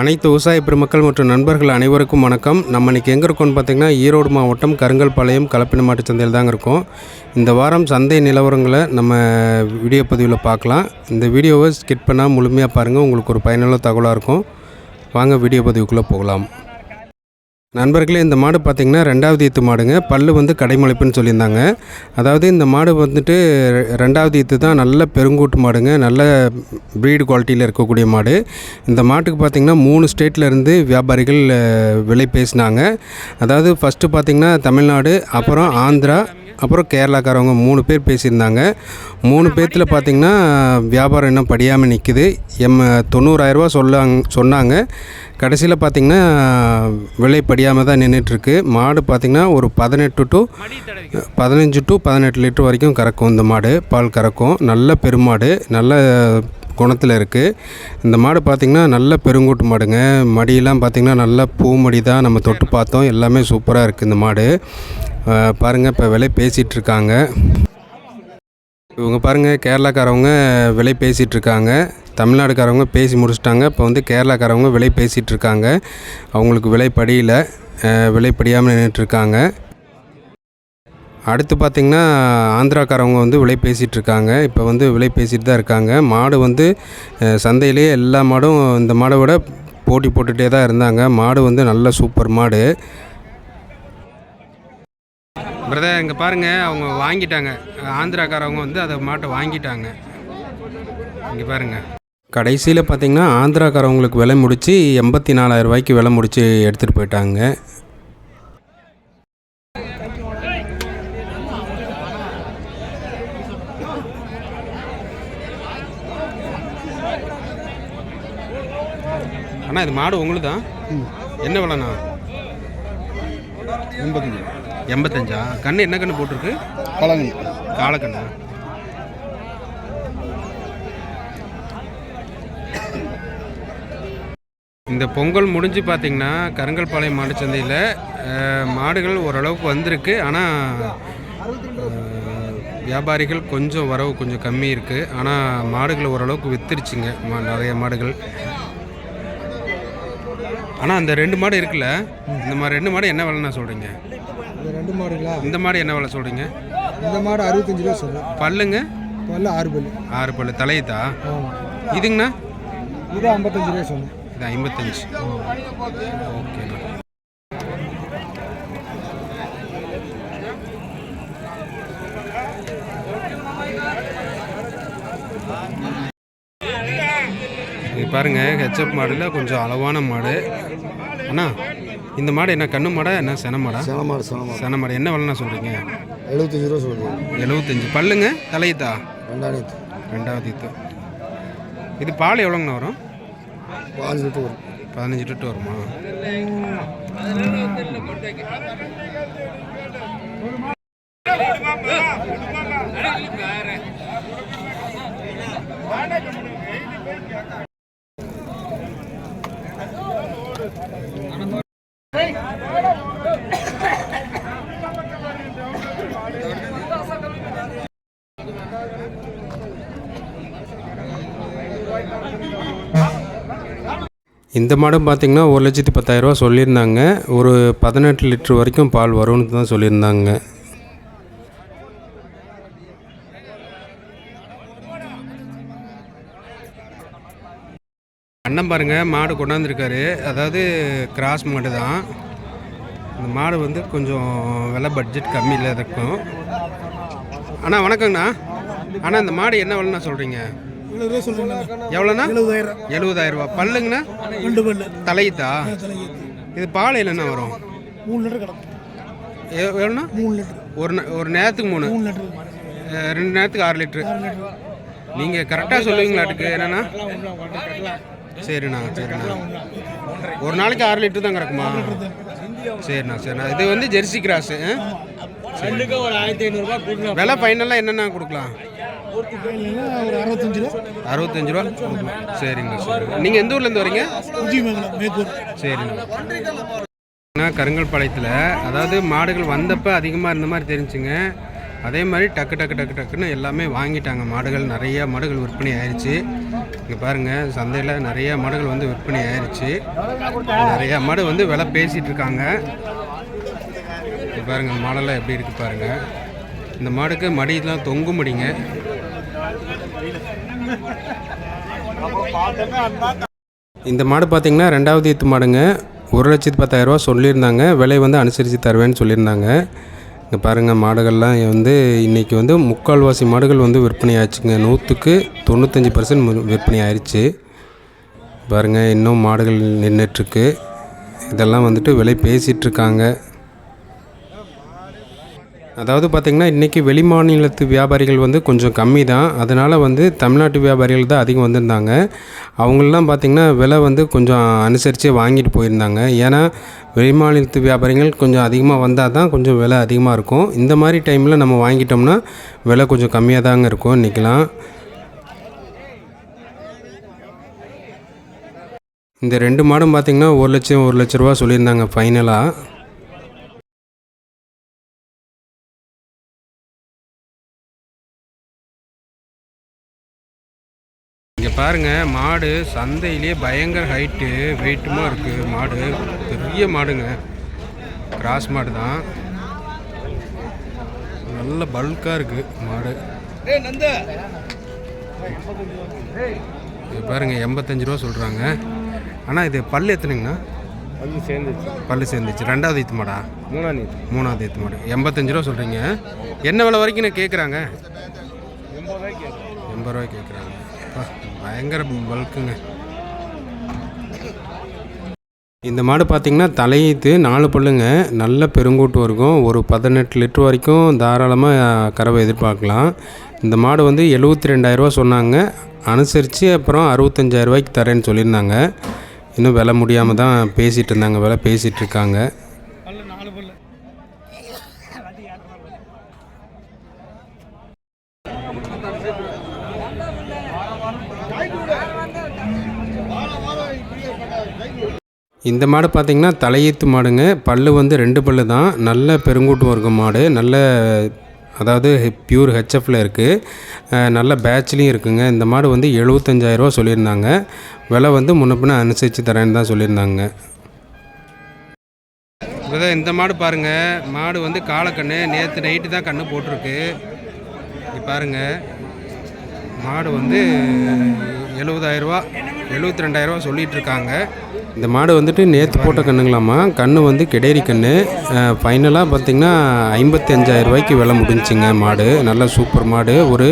அனைத்து விவசாய பெருமக்கள் மற்றும் நண்பர்கள் அனைவருக்கும் வணக்கம். நம்ம இன்றைக்கி எங்கே இருக்கோம்னு பார்த்தீங்கன்னா ஈரோடு மாவட்டம் கருங்கல்பாளையம் கலப்பின மாட்டு சந்தையில் தாங்க இருக்கோம். இந்த வாரம் சந்தை நிலவரங்களை நம்ம வீடியோ பதிவில் பார்க்கலாம். இந்த வீடியோவை ஸ்கிட் பண்ணால் முழுமையாக பாருங்கள் உங்களுக்கு ஒரு பயனுள்ள தகவலாக இருக்கும். வாங்க வீடியோ பதிவுக்குள்ளே போகலாம். நண்பர்களே இந்த மாடு பார்த்திங்கன்னா ரெண்டாவது ஈத்து மாடுங்க. பல்லு வந்து கடைமுளைப்புன்னு சொல்லியிருந்தாங்க. அதாவது இந்த மாடு வந்துட்டு ரெண்டாவது ஈத்து தான் நல்ல பெருங்கூட்டு மாடுங்க. நல்ல ப்ரீடு குவாலிட்டியில் இருக்கக்கூடிய மாடு. இந்த மாட்டுக்கு பார்த்திங்கன்னா மூணு ஸ்டேட்லேருந்து வியாபாரிகள் விலை பேசினாங்க. அதாவது ஃபஸ்ட்டு பார்த்திங்கன்னா தமிழ்நாடு அப்புறம் ஆந்திரா அப்புறம் கேரளாக்காரவங்க மூணு பேர் பேசியிருந்தாங்க. மூணு பேர்த்தில் பார்த்திங்கன்னா வியாபாரம் இன்னும் படியாமல் நிற்குது எம் தொண்ணூறாயிரரூவா சொல்லாங் சொன்னாங்க. கடைசியில் பார்த்திங்கன்னா விலை படியாமல் தான் நின்றுட்டுருக்கு மாடு பார்த்திங்கன்னா ஒரு பதினெட்டு டு பதினஞ்சு டு பதினெட்டு லிட்டர் வரைக்கும் கறக்கும் இந்த மாடு. பால் கறக்கும். நல்ல பெருமாடு. நல்ல குணத்தில் இருக்குது இந்த மாடு பார்த்திங்கன்னா நல்ல பெருங்கூட்டு மாடுங்க. மடியெல்லாம் பார்த்திங்கன்னா நல்ல பூ மடி தான் நம்ம தொட்டு பார்த்தோம். எல்லாமே சூப்பராக இருக்குது இந்த மாடு. பாருங்கள் பாருங்க இப்போ விலை பேசிகிட்டு இருக்காங்க. இவங்க பாருங்கள் கேரளாக்காரவங்க விலை பேசிகிட்டு இருக்காங்க. தமிழ்நாடுக்காரவங்க பேசி முடிச்சிட்டாங்க. இப்போ வந்து கேரளாக்காரவங்க விலை பேசிகிட்டு இருக்காங்க. அவங்களுக்கு விலை படியில் விலை படியாமல் நின்றுட்டுருக்காங்க அடுத்து பார்த்திங்கன்னா ஆந்திராக்காரவங்க வந்து விலை பேசிகிட்டு இருக்காங்க. இப்போ வந்து விலை பேசிகிட்டு தான் இருக்காங்க. மாடு வந்து சந்தையிலேயே எல்லா மாடும் இந்த மாடை விட போட்டி போட்டுகிட்டே தான் இருந்தாங்க. மாடு வந்து நல்ல சூப்பர் மாடு. பிரதர் இங்கே பாருங்கள் அவங்க வாங்கிட்டாங்க. ஆந்திராக்காரவங்க வந்து அதை மாட்டை வாங்கிட்டாங்க. இங்கே பாருங்கள் கடைசியில் பார்த்திங்கன்னா ஆந்திராக்காரவங்களுக்கு விலை முடித்து எண்பத்தி நாலாயிரம் ரூபாய்க்கு விலை முடித்து எடுத்துகிட்டு போயிட்டாங்க. அண்ணா இது மாடு உங்களுக்கு தான் என்ன விலைண்ணா? எண்பத்தஞ்சு. எண்பத்தஞ்சா? கண்ணு என்ன கண்ணு போட்டிருக்கு? பழங்கு காலக்கண்ணா இந்த பொங்கல் முடிஞ்சு பார்த்தீங்கன்னா கருங்கல்பாளையம் மாடு சந்தையில் மாடுகள் ஓரளவுக்கு வந்திருக்கு. ஆனால் வியாபாரிகள் கொஞ்சம் வரவு கொஞ்சம் கம்மி இருக்குது ஆனால் மாடுகள் ஓரளவுக்கு வித்துருச்சுங்க. மா நிறைய மாடுகள். ஆனால் அந்த ரெண்டு மாடு இருக்குல்ல? இந்த மாதிரி ரெண்டு மாடு என்ன விலைண்ணா சொல்கிறீங்க இந்த ரெண்டு மாடுங்களா? இந்த மாடு என்ன விலை சொல்கிறீங்க இந்த மாடு அறுபத்தஞ்சு ரூபா சொல்லுவேன் பல்லுங்க? பல்லு ஆறு பல்லு. ஆறு பல்லு. தலையுதா ஆமாம் இதுங்கண்ணா? இது ஐம்பத்தஞ்சு ரூபா சொன்னேன். இது ஐம்பத்தஞ்சு. ஓகேண்ணா. இது பாருங்க ஹெச்எப் மாடில் கொஞ்சம் அளவான மாடு. அண்ணா இந்த மாடு என்ன கண்ணு மாடா என்ன சென மாடா? சென மாடு சென மாடு. சென மாடு. என்ன விலைண்ணா சொல்கிறீங்க எழுபத்தஞ்சு ரூபா சொல்லுது. எழுபத்தஞ்சு பல்லுங்க தலையுதா ரெண்டாயிரத்து ரெண்டாவது இது இது பால் எவ்வளோங்கண்ணா வரும்? பாஞ்சு லிட்டர் வரும். பதினஞ்சு லிட்டர் வருமா? இந்த மாடும் பார்த்திங்கன்னா ஒரு லட்சத்தி பத்தாயிரரூவா சொல்லியிருந்தாங்க. ஒரு பதினெட்டு லிட்ரு வரைக்கும் பால் வரும்னு தான் சொல்லியிருந்தாங்க. அண்ணன் பாருங்க மாடு கொண்டாந்துருக்காரு. அதாவது கிராஸ் மாடு தான். இந்த மாடு வந்து கொஞ்சம் விலை பட்ஜெட் கம்மியில் இருக்கும். அண்ணா வணக்கங்கண்ணா. அண்ணா இந்த மாடு என்ன விலைண்ணா சொல்கிறீங்க எவ்வளோண்ணா? எழுபதாயிரம். எழுபதாயிரம் ரூபா பல்லுங்கண்ணா? ரெண்டு பல்லு. இது பால் என்னென்ன வரும்? மூணு லிட்டர் கிடக்கும். எவ்வளோண்ணா? மூணு லிட்டர். ஒரு நே- ஒரு நேரத்துக்கு மூணு? மூணு லிட்டர். ரெண்டு நேரத்துக்கு ஆறு லிட்ரு நீங்கள் கரெக்டாக சொல்லுவீங்களாட்டுக்கு என்னண்ணா சரிண்ணா சரிண்ணா. ஒரு நாளைக்கு ஆறு லிட்டர் தான் கிடக்குமா? சரிண்ணா சரிண்ணா. இது வந்து ஜெர்சி கிராஸு விலை ஃபைனலாக என்னென்ன கொடுக்கலாம்? ஒரு அறுபத்தஞ்சு ரூபா? அறுபத்தஞ்சு ரூபா சரிங்க சரி. நீங்கள் எந்த ஊர்லேருந்து வரீங்க? ஆனால் கருங்கல்பாளையத்தில் அதாவது மாடுகள் வந்தப்போ அதிகமாக இருந்த மாதிரி தெரிஞ்சுங்க. அதே மாதிரி டக்கு டக்கு டக்கு டக்குன்னு எல்லாமே வாங்கிட்டாங்க. மாடுகள் நிறைய மாடுகள் விற்பனை ஆயிடுச்சு இங்கே பாருங்கள் சந்தையில் நிறைய மாடுகள் வந்து விற்பனை ஆயிடுச்சு நிறைய மாடு வந்து விலை பேசிகிட்டு இருக்காங்க. இங்க பாருங்க மாடெல்லாம் எப்படி இருக்கு பாருங்க. இந்த மாடுக்கு மடியெல்லாம் தொங்கும் மடிங்க. இந்த மாடு பார்த்தீங்கன்னா ரெண்டாவது ஈத்து மாடுங்க. ஒரு லட்சத்து பத்தாயிரரூவா சொல்லியிருந்தாங்க. விலை வந்து அனுசரித்து தருவேன்னு சொல்லியிருந்தாங்க. இங்கே பாருங்கள் மாடுகள்லாம் வந்து இன்றைக்கி வந்து முக்கால்வாசி மாடுகள் வந்து விற்பனை ஆச்சுங்க. நூற்றுக்கு தொண்ணூத்தஞ்சு பர்சன்ட் விற்பனை ஆயிடுச்சு பாருங்கள் இன்னும் மாடுகள் நின்றுட்டுருக்கு இதெல்லாம் வந்துட்டு விலை பேசிகிட்ருக்காங்க அதாவது பார்த்திங்கன்னா இன்றைக்கி வெளி மாநிலத்து வியாபாரிகள் வந்து கொஞ்சம் கம்மி தான் அதனால் வந்து தமிழ்நாட்டு வியாபாரிகள் தான் அதிகம் வந்திருந்தாங்க. அவங்களெலாம் பார்த்திங்கன்னா விலை வந்து கொஞ்சம் அனுசரித்து வாங்கிட்டு போயிருந்தாங்க. ஏன்னா வெளி மாநிலத்து வியாபாரிகள் கொஞ்சம் அதிகமாக வந்தால் தான் கொஞ்சம் விலை அதிகமாக இருக்கும். இந்த மாதிரி டைமில் நம்ம வாங்கிட்டோம்னா விலை கொஞ்சம் கம்மியாக தாங்க இருக்கும் இன்றைக்கெலாம் இந்த ரெண்டு மாடும் பார்த்திங்கன்னா ஒரு லட்சம் ஒரு லட்ச ரூபா சொல்லியிருந்தாங்க ஃபைனலாக பாருங்க மாடு சந்தையிலேயே பயங்கர ஹைட்டு வெயிட்டுமா இருக்குது மாடு பெரிய மாடுங்க. கிராஸ் மாடு தான். நல்ல பல்காக இருக்குது மாடு. இது பாருங்க எண்பத்தஞ்சு ரூபா சொல்கிறாங்க ஆனால் இது பல் எத்தனைங்கண்ணா? வந்து சேர்ந்துச்சு. பல்லு சேர்ந்துச்சு. ரெண்டாவது ஈத்து மாடா? மூணாம் நீத்து மூணாவது ஈத்து மாடு. எண்பத்தஞ்சு ரூபா சொல்கிறீங்க என்ன விலை வரைக்கும் நான் கேட்குறாங்க எண்பது ரூபாய் கேட்குறாங்க பயங்கர பல்க்குங்க இந்த மாடு பார்த்திங்கன்னா தலையீத்து நாலு பல்லுங்க. நல்ல பெருங்கூட்டு இருக்கும். ஒரு பதினெட்டு லிட்டர் வரைக்கும் தாராளமாக கறவை எதிர்பார்க்கலாம். இந்த மாடு வந்து எழுபத்தி ரெண்டாயிரரூவா சொன்னாங்க. அனுசரித்து அப்புறம் அறுபத்தஞ்சாயிரரூவாய்க்கு தரேன்னு சொல்லியிருந்தாங்க. இன்னும் விலை முடியாமல் தான் பேசிகிட்டு இருந்தாங்க விலை பேசிகிட்டு இருக்காங்க பல்ல நாலு பல்ல இந்த மாடு பார்த்திங்கன்னா தலையீத்து மாடுங்க. பல்லு வந்து ரெண்டு பல்லு தான். நல்ல பெருங்கூட்டு வர்க்கம் மாடு. நல்ல அதாவது பியூர் ஹெச்எஃப்பில் இருக்குது நல்ல பேட்ச்லேயும் இருக்குங்க. இந்த மாடு வந்து எழுபத்தஞ்சாயிரரூவா சொல்லியிருந்தாங்க. விலை வந்து முன்னப்பின அனுசரித்து தரேன்னு தான் சொல்லியிருந்தாங்க. இப்போதான் இந்த மாடு பாருங்கள் மாடு வந்து காலக்கண்ணு. நேற்று நைட்டு தான் கண்ணு போட்டிருக்கு. பாருங்கள் மாடு வந்து எழுபதாயிரரூவா எழுபத்தி ரெண்டாயிரரூவா சொல்லிட்டு இருக்காங்க இந்த மாடு வந்துட்டு நேற்று போட்ட கண்ணுங்களாம்மா. கண்ணு வந்து கிடேரி கண்ணு. ஃபைனலாக பார்த்தீங்கன்னா ஐம்பத்தஞ்சாயிரம் ரூபாய்க்கு விலை முடிஞ்சுங்க மாடு. நல்ல சூப்பர் மாடு. ஒரு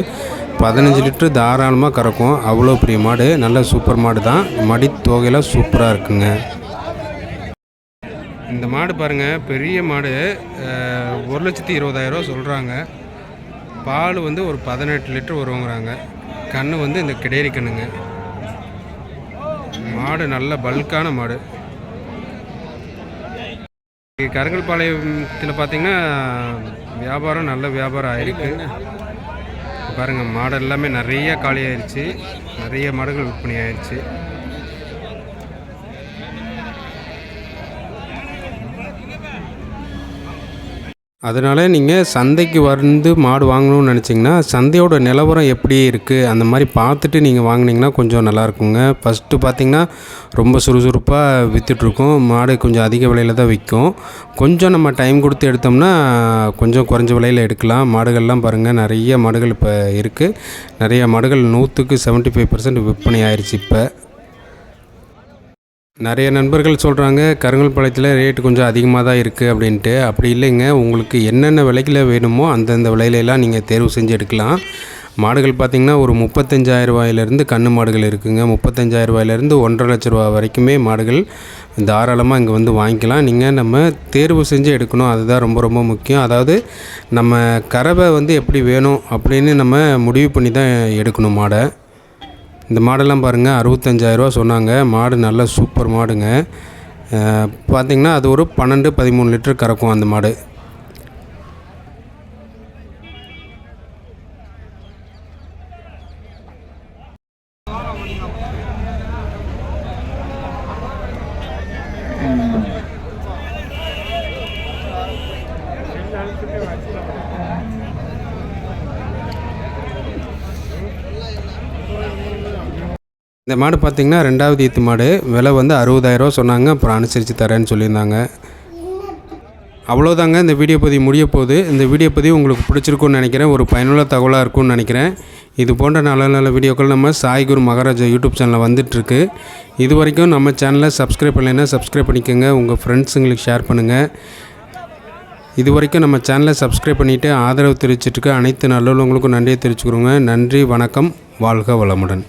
பதினஞ்சு லிட்ரு தாராளமாக கறக்கும். அவ்வளோ பெரிய மாடு. நல்ல சூப்பர் மாடு தான். மடி தொகையெல்லாம் சூப்பராக இருக்குங்க. இந்த மாடு பாருங்கள் பெரிய மாடு. ஒரு லட்சத்தி இருபதாயிரரூவா சொல்கிறாங்க பால் வந்து ஒரு பதினெட்டு லிட்டர் வருவாங்கிறாங்க கண்ணு வந்து இந்த கிடேரி கண்ணுங்க. மாடு நல்ல பல்கான மாடு. கருங்கல்பாளையத்தில் பார்த்தீங்கன்னா வியாபாரம் நல்ல வியாபாரம் ஆயிருக்கு. பாருங்கள் மாடு எல்லாமே நிறைய காலி ஆயிடுச்சு நிறைய மாடுகள் விற்பனை ஆயிடுச்சு அதனால் நீங்கள் சந்தைக்கு வந்து மாடு வாங்கணும்னு நினச்சிங்கன்னா சந்தையோட நிலவரம் எப்படி இருக்குது அந்த மாதிரி பார்த்துட்டு நீங்கள் வாங்குனீங்கன்னா கொஞ்சம் நல்லாயிருக்குங்க ஃபஸ்ட்டு பார்த்தீங்கன்னா ரொம்ப சுறுசுறுப்பாக விற்றுட்ருக்கோம் மாடு கொஞ்சம் அதிக விலையில் தான் விற்கும். கொஞ்சம் நம்ம டைம் கொடுத்து எடுத்தோம்னா கொஞ்சம் குறைஞ்ச விலையில் எடுக்கலாம். மாடுகள்லாம் பாருங்கள் நிறைய மாடுகள் இப்போ இருக்குது நிறைய மாடுகள் நூற்றுக்கு செவன்ட்டி ஃபைவ் பர்சன்ட் விற்பனை ஆயிடுச்சு இப்போ. நிறைய நண்பர்கள் சொல்கிறாங்க கருங்கல்பாளையத்தில் ரேட்டு கொஞ்சம் அதிகமாக தான் இருக்குது அப்படின்ட்டு. அப்படி இல்லைங்க உங்களுக்கு என்னென்ன விலைக்கில் வேணுமோ அந்தந்த விலையிலலாம் நீங்கள் தேர்வு செஞ்சு எடுக்கலாம். மாடுகள் பார்த்திங்கன்னா ஒரு முப்பத்தஞ்சாயிரம் ரூபாயிலேருந்து கன்று மாடுகள் இருக்குதுங்க முப்பத்தஞ்சாயிரம் ரூபாயிலேருந்து ஒன்றரை லட்ச ரூபா வரைக்குமே மாடுகள் தாராளமாக இங்கே வந்து வாங்கிக்கலாம். நீங்கள் நம்ம தேர்வு செஞ்சு எடுக்கணும் அதுதான் ரொம்ப ரொம்ப முக்கியம். அதாவது நம்ம கறவை வந்து எப்படி வேணும் அப்படின்னு நம்ம முடிவு பண்ணி தான் எடுக்கணும் மாடை. இந்த மாடெல்லாம் பாருங்கள் அறுபத்தஞ்சாயிரரூவா சொன்னாங்க. மாடு நல்ல சூப்பர் மாடுங்க. பார்த்திங்கன்னா பார்த்தீங்கன்னா அது ஒரு பன்னெண்டு பதிமூணு லிட்டர் கறக்கும் அந்த மாடு. இந்த மாடு பார்த்திங்கன்னா ரெண்டாவது ஈத்து மாடு. விலை வந்து அறுபதாயிரரூவா சொன்னாங்க. அப்புறம் அனுசரித்து தரேன்னு சொல்லியிருந்தாங்க. அவ்வளோதாங்க இந்த வீடியோ பதிவு முடிய போகுது. இந்த வீடியோ பதிவு உங்களுக்கு பிடிச்சிருக்குன்னு நினைக்கிறேன். ஒரு பயனுள்ள தகவலாக இருக்கும்னு நினைக்கிறேன். இது போன்ற நல்ல நல்ல வீடியோக்கள் நம்ம சாய்குரு மகாராஜா யூடியூப் சேனலில் வந்துட்டுருக்கு. இது வரைக்கும் நம்ம சேனலை சப்ஸ்கிரைப் பண்ணலைன்னா சப்ஸ்கிரைப் பண்ணிக்கோங்க. உங்கள் ஃப்ரெண்ட்ஸுங்களுக்கு ஷேர் பண்ணுங்கள் இது வரைக்கும் நம்ம சேனலை சப்ஸ்கிரைப் பண்ணிவிட்டு ஆதரவு தெரிவிச்சிட்ருக்க அனைத்து நல்லவங்களுக்கும் நன்றியை தெரிவிச்சுக்கிறோங்க. நன்றி வணக்கம். வாழ்க வளமுடன்.